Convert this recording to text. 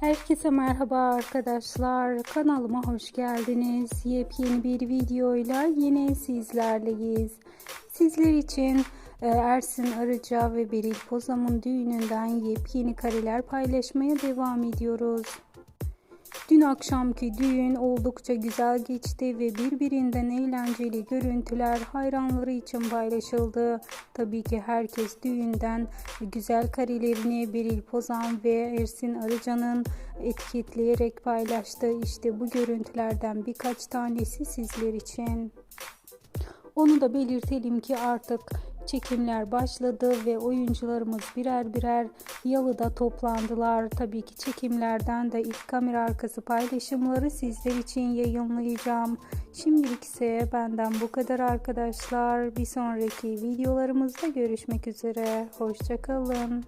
Herkese merhaba arkadaşlar. Kanalıma hoş geldiniz. Yepyeni bir videoyla yine sizlerleyiz. Sizler için e, Ersin Arıca ve Beril Pozam'ın düğününden yepyeni kareler paylaşmaya devam ediyoruz. Dün akşamki düğün oldukça güzel geçti ve birbirinden eğlenceli görüntüler hayranları için paylaşıldı. Tabii ki herkes düğünden güzel karelerini Beril Pozan ve Ersin Arıcan'ın etiketleyerek paylaştı. İşte bu görüntülerden birkaç tanesi sizler için. Onu da belirtelim ki artık çekimler başladı ve oyuncularımız birer birer yalıda toplandılar. Tabii ki çekimlerden de ilk kamera arkası paylaşımları sizler için yayınlayacağım. Şimdilik ise benden bu kadar arkadaşlar. Bir sonraki videolarımızda görüşmek üzere. Hoşçakalın.